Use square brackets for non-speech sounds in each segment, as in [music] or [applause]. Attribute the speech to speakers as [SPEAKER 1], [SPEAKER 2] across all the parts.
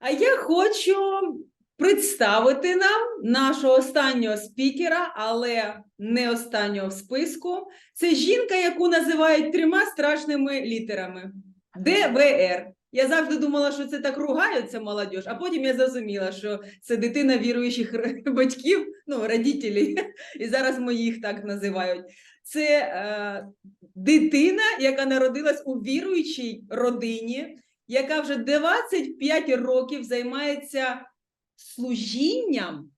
[SPEAKER 1] А я хочу представити нам нашого останнього спікера, але не останнього в списку. Це жінка, яку називають трьома страшними літерами ДВР. Я завжди думала, що це так ругаються молодь, а потім я зрозуміла, що це дитина віруючих [laughs] батьків, ну, родителів, [laughs] і зараз моїх так називають. Це е, дитина, яка народилась у віруючій родині, яка вже 25 років займається служінням,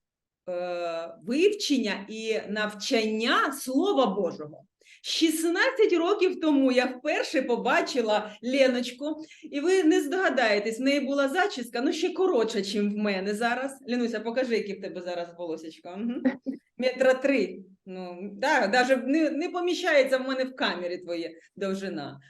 [SPEAKER 1] е, вивчення і навчання Слова Божого. 16 років тому я вперше побачила Леночку, і ви не здогадаєтесь, в неї була зачіска, ну ще коротша, ніж в мене зараз. Лінуся, покажи, які в тебе зараз волосечка. Мгм. Метра три. Ну, да, навіть не, не поміщається в мене в камері твоє довжина.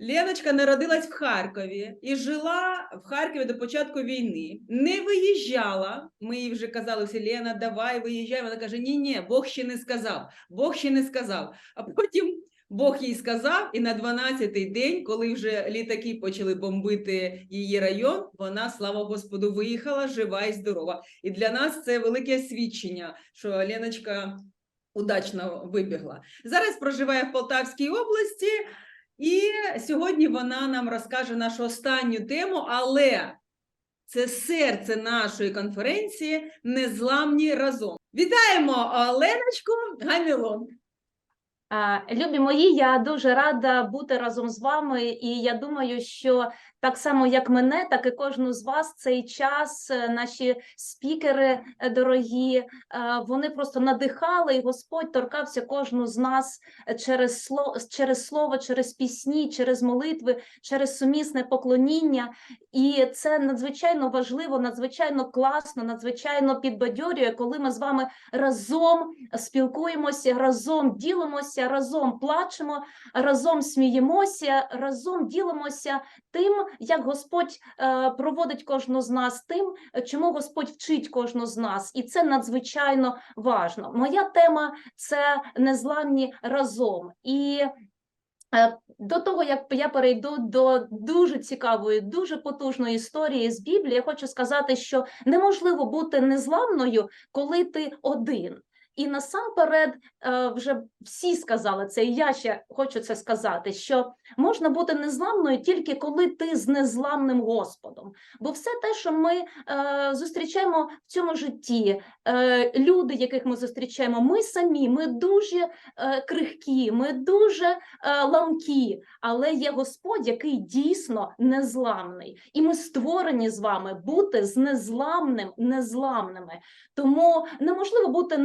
[SPEAKER 1] Леночка народилась в Харкові і жила в Харкові до початку війни. Не виїжджала. Ми їй вже казали всі, Лена, давай виїжджай. Вона каже: ні, ні, Бог ще не сказав. Бог ще не сказав. А потім Бог їй сказав, і на 12-й день, коли вже літаки почали бомбити її район, вона, слава Господу, виїхала жива і здорова. І для нас це велике свідчення, що Леночка удачно вибігла. Зараз проживає в Полтавській області. І сьогодні вона нам розкаже нашу останню тему, але це серце нашої конференції Незламні разом. Вітаємо а, Леночку Гамілон.
[SPEAKER 2] Любі мої, я дуже рада бути разом з вами, і я думаю, що так само, як мене, так і кожну з вас цей час, е, наші спікери е, дорогі, е, вони просто надихали, і Господь торкався кожну з нас через слово, через слово, через пісні, через молитви, через сумісне поклоніння. І це надзвичайно важливо, надзвичайно класно, надзвичайно підбадьорює, коли ми з вами разом спілкуємося, разом ділимося, разом плачемо, разом сміємося, разом ділимося тим, як Господь е, проводить кожну з нас, тим, чому Господь вчить кожну з нас, і це надзвичайно важно. Моя тема це незламні разом. І Е, До того, як я перейду до дуже цікавої, дуже потужної історії з Біблії, я хочу сказати, що неможливо бути незламною, коли ти один. І насамперед е, вже всі сказали це, і я ще хочу це сказати: що можна бути незламною тільки коли ти з незламним Господом. Бо все те, що ми е, зустрічаємо в цьому житті, е, люди, яких ми зустрічаємо, ми самі, ми дуже крихкі, ми дуже ламкі, але є Господь, який дійсно незламний, і ми створені з вами бути з незламним, незламними. Тому неможливо бути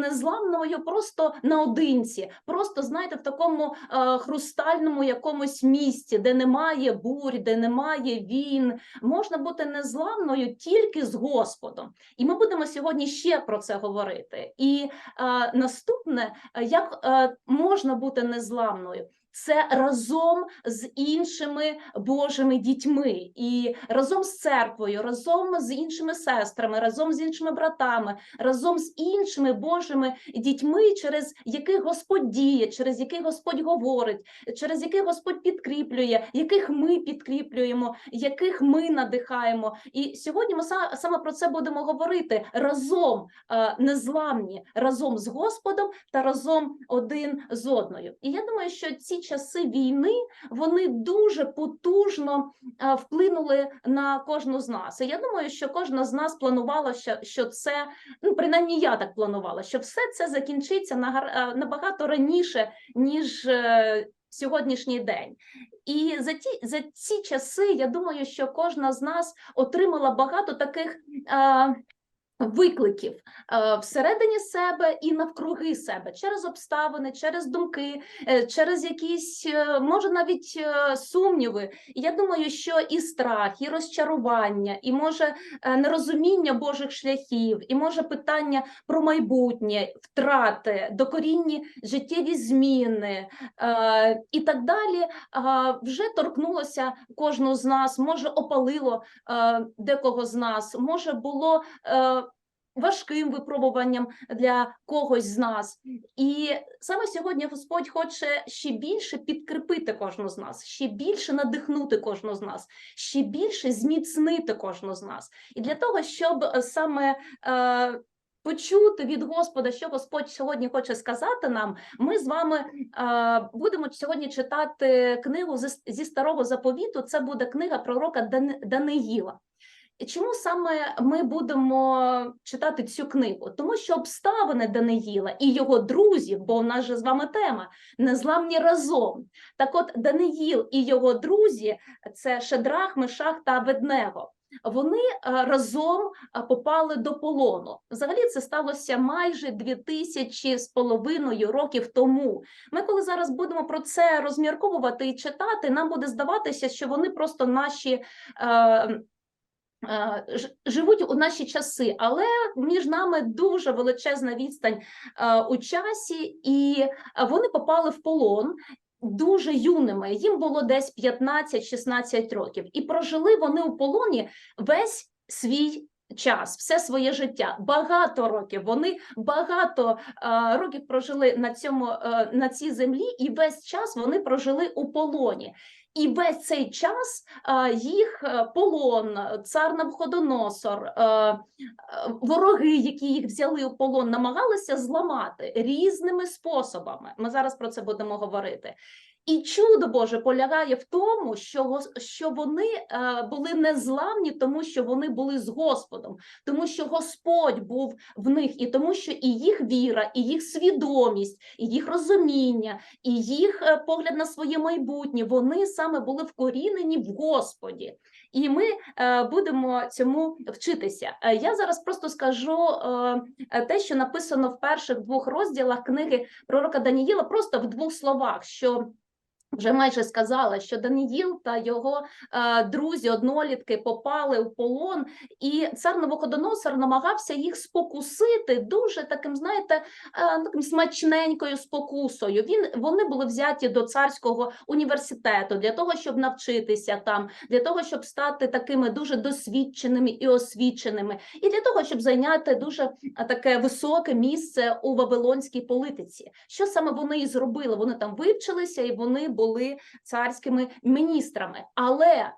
[SPEAKER 2] незламною просто наодинці, просто знаєте, в такому е, хрустальному якомусь місці, де немає бурь, де немає війн. Можна бути незламною тільки з Господом. І ми будемо сьогодні ще про це говорити. І е, наступне, як е, можна бути незламною. Це разом з іншими Божими дітьми, і разом з церквою, разом з іншими сестрами, разом з іншими братами, разом з іншими Божими дітьми, через яких Господь діє, через яких Господь говорить, через яких Господь підкріплює, яких ми підкріплюємо, яких ми надихаємо. І сьогодні ми са- саме про це будемо говорити разом е, незламні, разом з Господом та разом один з одною. І я думаю, що ці часи війни вони дуже потужно е, вплинули на кожну з нас. І я думаю, що кожна з нас планувала, що, що це, ну принаймні я так планувала, що все це закінчиться нагар- е, набагато раніше, ніж е, сьогоднішній день. І за ті за ці часи я думаю, що кожна з нас отримала багато таких. Е, Викликів е, всередині себе і навкруги себе через обставини, через думки, е, через якісь е, може навіть сумніви. Я думаю, що і страх, і розчарування, і може нерозуміння Божих шляхів, і може питання про майбутнє, втрати, докорінні життєві зміни і так далі, вже торкнулося кожну з нас, може опалило декого з нас, може було. Важким випробуванням для когось з нас. І саме сьогодні Господь хоче ще більше підкріпити кожну з нас, ще більше надихнути кожну з нас, ще більше зміцнити кожну з нас. І для того, щоб саме е, почути від Господа, що Господь сьогодні хоче сказати нам, ми з вами е, будемо сьогодні читати книгу зі, старого заповіту. Це буде книга пророка Дан- Даниїла. Чому саме ми будемо читати цю книгу? Тому що обставини Даниїла і його друзів, бо в нас же з вами тема незламні разом. Так от Даниїл і його друзі це Шедрах, Мешах та Веднего. Вони е, разом е, попали до полону. Взагалі це сталося майже дві тисячі з половиною років тому. Ми, коли зараз будемо про це розмірковувати і читати, нам буде здаватися, що вони просто наші. Е, Живуть у наші часи, але між нами дуже величезна відстань е, у часі, і е, вони попали в полон дуже юними. Їм було десь 15-16 років, і прожили вони у полоні весь свій час, все своє життя. Багато років. Вони багато е, років прожили на цьому е, на цій землі, і весь час вони прожили у полоні. І весь цей час е, їх е, полон, цар Навходоносор, е, вороги, які їх взяли у полон, намагалися зламати різними способами. Ми зараз про це будемо говорити. І чудо Боже полягає в тому, що, що вони е, були незламні, тому що вони були з Господом, тому що Господь був в них, і тому, що і їх віра, і їх свідомість, і їх розуміння, і їх е, погляд на своє майбутнє, вони саме були вкорінені в Господі. І ми е, будемо цьому вчитися. Я зараз просто скажу те, що написано в перших двох розділах книги пророка Даніїла, просто в двох словах. що вже майже сказала, що Даниїл та його е, друзі, однолітки попали в полон, і цар Новоходоносор намагався їх спокусити дуже таким, знаєте, е, таким смачненькою спокусою. Він вони були взяті до царського університету для того, щоб навчитися там, для того, щоб стати такими дуже досвідченими і освіченими, і для того, щоб зайняти дуже е, таке високе місце у вавилонській політиці. Що саме вони і зробили? Вони там вивчилися і вони були царськими міністрами. Але е,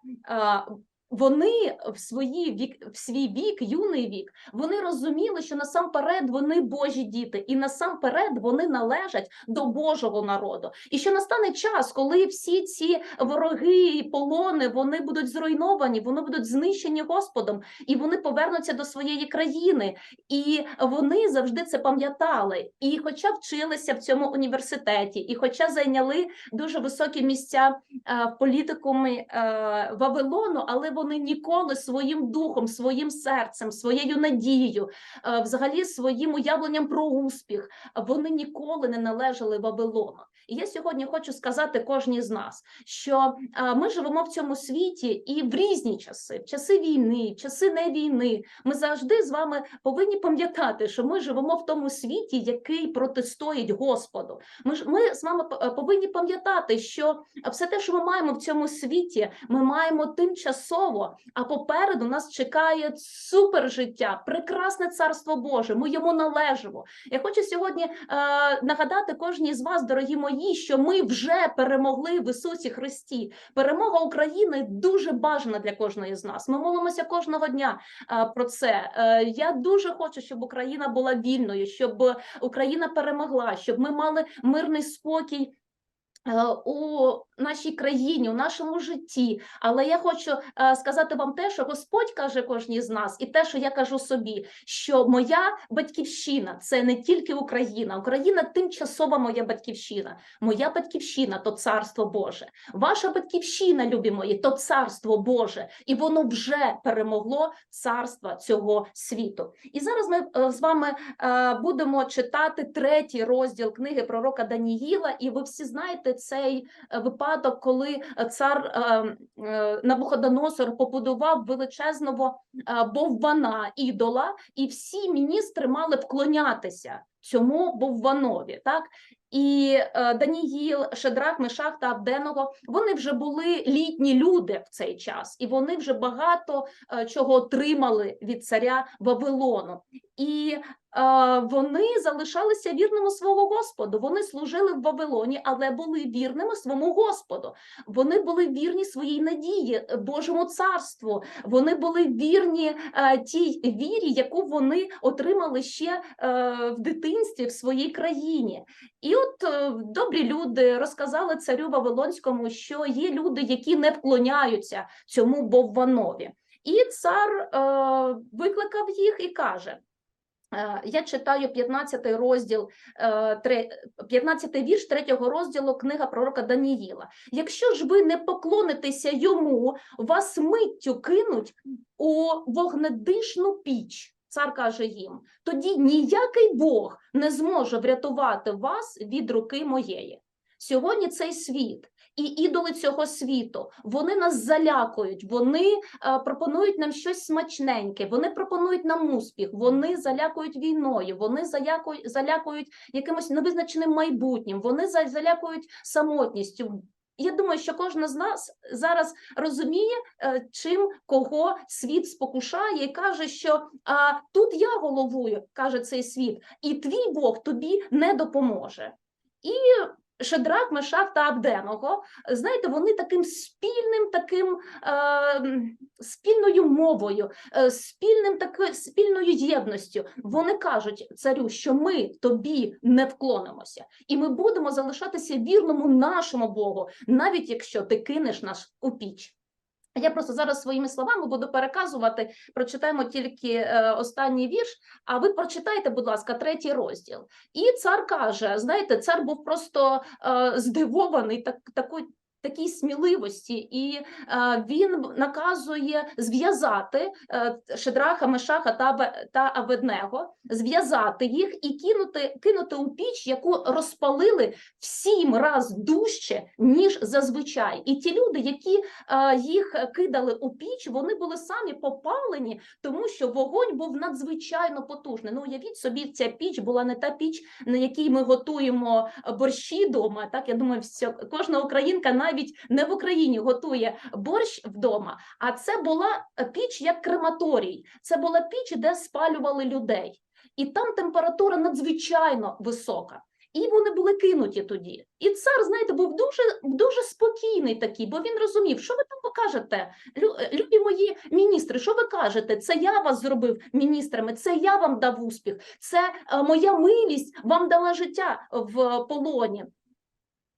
[SPEAKER 2] вони в свої вік, в свій вік, юний вік, вони розуміли, що насамперед вони Божі діти, і насамперед вони належать до Божого народу. І що настане час, коли всі ці вороги і полони вони будуть зруйновані, вони будуть знищені Господом, і вони повернуться до своєї країни. І вони завжди це пам'ятали. І, хоча вчилися в цьому університеті, і хоча зайняли дуже високі місця е, в політикумі е, Вавилону, але вони ніколи своїм духом, своїм серцем, своєю надією, е, взагалі своїм уявленням про успіх, вони ніколи не належали Вавилону. І я сьогодні хочу сказати кожній з нас, що е, ми живемо в цьому світі і в різні часи, в часи війни, в часи не війни. Ми завжди з вами повинні пам'ятати, що ми живемо в тому світі, який протистоїть Господу. Ми ж ми з вами е, повинні пам'ятати, що все те, що ми маємо в цьому світі, ми маємо тимчасово, а попереду нас чекає супер життя, прекрасне царство Боже. Ми йому належимо. Я хочу сьогодні е, нагадати кожній з вас, дорогі мої, що ми вже перемогли в Ісусі Христі. Перемога України дуже бажана для кожної з нас. Ми молимося кожного дня е, про це. Е, Я дуже хочу, щоб Україна була вільною, щоб Україна перемогла, щоб ми мали мирний спокій. Е, У нашій країні, у нашому житті, але я хочу е, сказати вам те, що Господь каже кожній з нас, і те, що я кажу собі, що моя батьківщина це не тільки Україна, Україна тимчасова моя батьківщина. Моя батьківщина то царство Боже. Ваша батьківщина, любі мої, то царство Боже, і воно вже перемогло царства цього світу. І зараз ми е, з вами будемо читати третій розділ книги пророка Даніїла, і ви всі знаєте цей е, випадок, коли е, цар е, Навуходоносор побудував величезного бовбана ідола, і всі міністри мали вклонятися цьому бовванові. Так і е, Даніїл, Шедрах, Мешах та Абденого вони вже були літні люди в цей час, і вони вже багато е, чого отримали від царя Вавилону. І е, вони залишалися вірними свого Господу. Вони служили в Вавилоні, але були вірними своєму Господу. Вони були вірні своїй надії, е, Божому царству. Вони були вірні е, тій вірі, яку вони отримали ще е, в дитинстві в своїй країні. І от е, добрі люди розказали царю Вавилонському, що є люди, які не вклоняються цьому Бовванові. І цар е, викликав їх і каже. е, Я читаю 15 розділ, е, тре- 15 вірш 3 розділу книга пророка Даніїла. Якщо ж ви не поклонитеся йому, вас миттю кинуть у вогнедишну піч. Цар каже їм: тоді ніякий Бог не зможе врятувати вас від руки моєї. Сьогодні цей світ і ідоли цього світу вони нас залякують, вони е, пропонують нам щось смачненьке, вони пропонують нам успіх, вони залякують війною, вони залякують, залякують якимось невизначеним майбутнім, вони залякують самотністю. Я думаю, що кожен з нас зараз розуміє, е, чим кого світ спокушає, і каже, що а, тут я головую, каже цей світ, і твій Бог тобі не допоможе. І Шедрак, Мешав та Абденого, знаєте, вони таким спільним, таким е, спільною мовою, е, спільним таки, спільною єдністю. Вони кажуть царю, що ми тобі не вклонимося, і ми будемо залишатися вірному нашому Богу, навіть якщо ти кинеш нас у піч. Я просто зараз своїми словами буду переказувати. Прочитаємо тільки е, останній вірш. А ви прочитайте, будь ласка, третій розділ. І цар каже: знаєте, цар був просто е, здивований так, такою. Такій сміливості, і е, він наказує зв'язати е, Шедраха, Мешаха та, Аведнего, зв'язати їх і кинути, кинути у піч, яку розпалили в сім раз дужче, ніж зазвичай. І ті люди, які е, їх кидали у піч, вони були самі попалені, тому що вогонь був надзвичайно потужний. Ну, уявіть собі, ця піч була не та піч, на якій ми готуємо борщі вдома. Так, я думаю, все, кожна українка навіть не в Україні готує борщ вдома. А це була піч як крематорій. Це була піч, де спалювали людей. І там температура надзвичайно висока. І вони були кинуті тоді. І цар, знаєте, був дуже дуже спокійний такий, бо він розумів, що ви там покажете, Лю- любі мої міністри, що ви кажете? Це я вас зробив міністрами, це я вам дав успіх, це е, моя милість вам дала життя в полоні.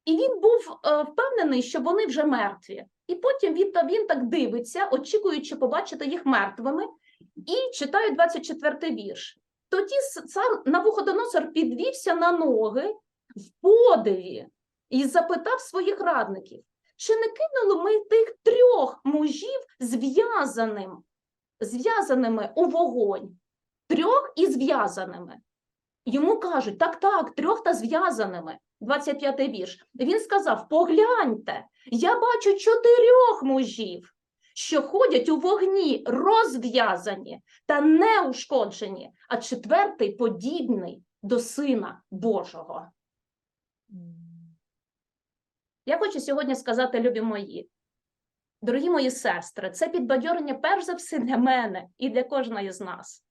[SPEAKER 2] І він був е, впевнений, що вони вже мертві. І потім він, він так дивиться, очікуючи побачити їх мертвими, і читаю 24 вірш. Тоді цар Навуходоносор підвівся на ноги в подиві і запитав своїх радників: чи не кинули ми тих трьох мужів зв'язаним, зв'язаними у вогонь? Трьох і зв'язаними. Йому кажуть: так, так, трьох та зв'язаними. 25 вірш. Він сказав: Погляньте, я бачу чотирьох мужів, що ходять у вогні розв'язані та неушкоджені, а четвертий подібний до Сина Божого. Я хочу сьогодні сказати, любі мої, дорогі мої сестри, це підбадьорення перш за все для мене і для кожної з нас.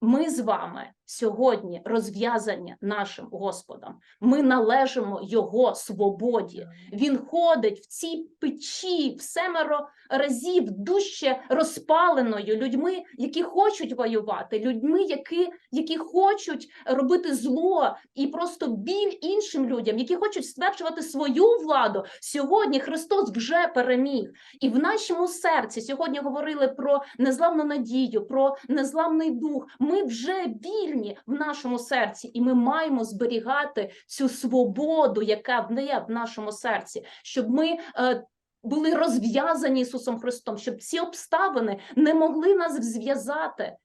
[SPEAKER 2] Ми з вами сьогодні розв'язані нашим Господом. Ми належимо Його свободі. Він ходить в цій печі в семеро разів дужче розпаленою людьми, які хочуть воювати, людьми, які, які хочуть робити зло і просто біль іншим людям, які хочуть стверджувати свою владу. Сьогодні Христос вже переміг. І в нашому серці сьогодні говорили про незламну надію, про незламний дух. Ми вже вільні в нашому серці, і ми маємо зберігати цю свободу, яка в неї в нашому серці, щоб ми. е, були розв'язані Ісусом Христом, щоб ці обставини не могли нас зв'язати.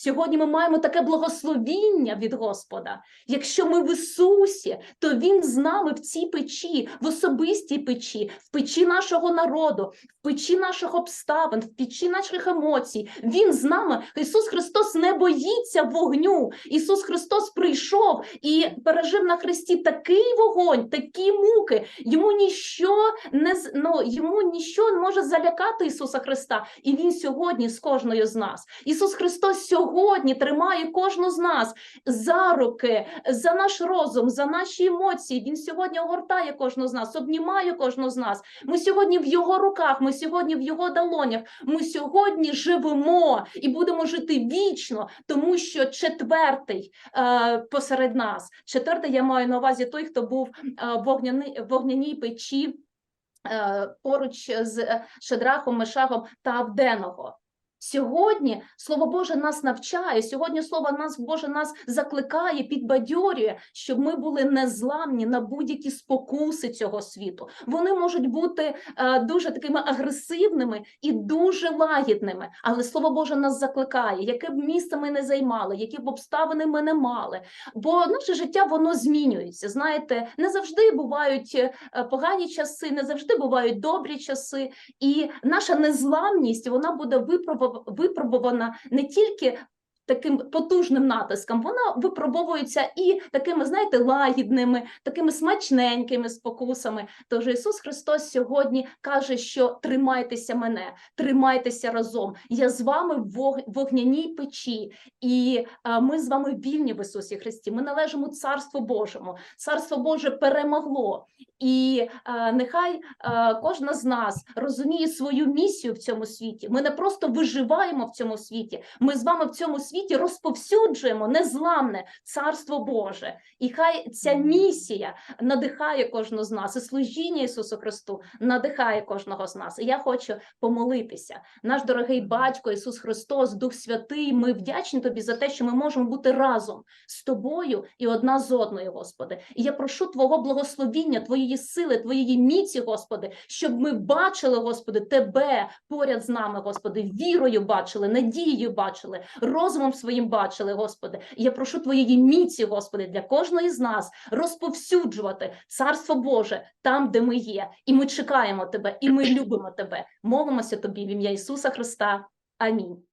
[SPEAKER 2] Сьогодні ми маємо таке благословіння від Господа. Якщо ми в Ісусі, то Він з нами в цій печі, в особистій печі, в печі нашого народу, в печі наших обставин, в печі наших емоцій. Він з нами. Ісус Христос не боїться вогню. Ісус Христос прийшов і пережив на хресті такий вогонь, такі муки. Йому ніщо не ну, йому ніщо не може залякати Ісуса Христа. І Він сьогодні з кожною з нас. Ісус Христос сьогодні тримає кожну з нас за руки, за наш розум, за наші емоції. Він сьогодні огортає кожну з нас, обнімає кожну з нас. Ми сьогодні в його руках, ми сьогодні в його долонях. Ми сьогодні живемо і будемо жити вічно, тому що четвертий е, посеред нас. Четвертий я маю на увазі той, хто був е, в вогняни- вогняній печі. е, Поруч з Шедрахом, Мешахом та Авденого. Сьогодні Слово Боже нас навчає, сьогодні Слово нас Боже нас закликає, підбадьорює, щоб ми були незламні на будь-які спокуси цього світу. Вони можуть бути е, дуже такими агресивними і дуже лагідними. Але Слово Боже нас закликає, яке б місце ми не займали, які б обставини ми не мали. Бо наше життя воно змінюється. Знаєте, не завжди бувають е, погані часи, не завжди бувають добрі часи. І наша незламність вона буде випробов- випробована не тільки. Таким потужним натиском вона випробовується і такими, знаєте, лагідними, такими смачненькими спокусами. Тож Ісус Христос сьогодні каже, що тримайтеся мене, тримайтеся разом. Я з вами в вогняній печі, і ми з вами вільні в Ісусі Христі. Ми належимо Царству Божому. Царство Боже перемогло. І нехай кожна з нас розуміє свою місію в цьому світі. Ми не просто виживаємо в цьому світі. Ми з вами в цьому світі розповсюджуємо незламне царство Боже. І хай ця місія надихає кожного з нас, і служіння Ісусу Христу надихає кожного з нас. І я хочу помолитися. Наш дорогий батько Ісус Христос, Дух Святий. Ми вдячні тобі за те, що ми можемо бути разом з тобою і одна з одною, Господи. І я прошу Твого благословіння, Твоєї сили, Твоєї міці, Господи, щоб ми бачили, Господи, Тебе поряд з нами, Господи, вірою бачили, надією бачили, розумом своїм бачили, Господи. І я прошу Твоєї міці, Господи, для кожної з нас розповсюджувати Царство Боже там, де ми є. І ми чекаємо Тебе, і ми любимо Тебе. Молимося Тобі в ім'я Ісуса Христа. Амінь.